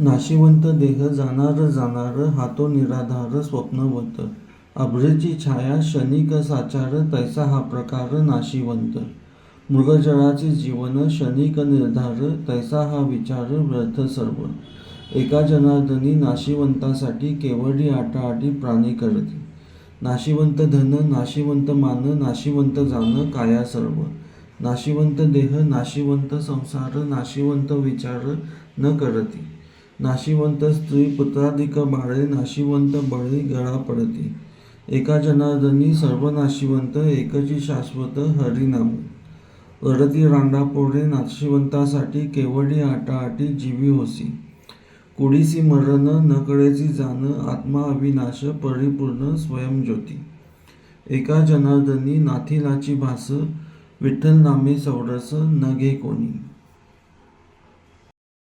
नाशिवंत देह जाणार जाणार हातो निराधार स्वप्नवत अभ्रेची छाया क्षणिक साचार तैसा हा प्रकार नाशिवंत. मृगजळाचे जीवन क्षणिक निर्धार तैसा हा विचार व्यर्थ सर्व. एका जनार्दनी नाशिवंतासाठी केवढी आटाआटी प्राणी करते. नाशिवंत धन नाशिवंत मान नाशिवंत जाणं काया सर्व. नाशिवंत देह नाशिवंत संसार नाशिवंत विचार न करती. नाशिवंत स्त्री पुत्रादिक बाळे नाशिवंत बळी गळा पडती. एका जनार्दनी सर्व नाशिवंत एकची शाश्वत हरिनाम. रडती रांडापोळे नाशिवंतासाठी केवढी आटाआटी जीवी होसी. कुडीसी मरण नकळेची जाण आत्मा अविनाश परिपूर्ण स्वयंज्योती. एका जनार्दनी नाथिलाची भास विठ्ठल नामे चौरस न घे कोणी.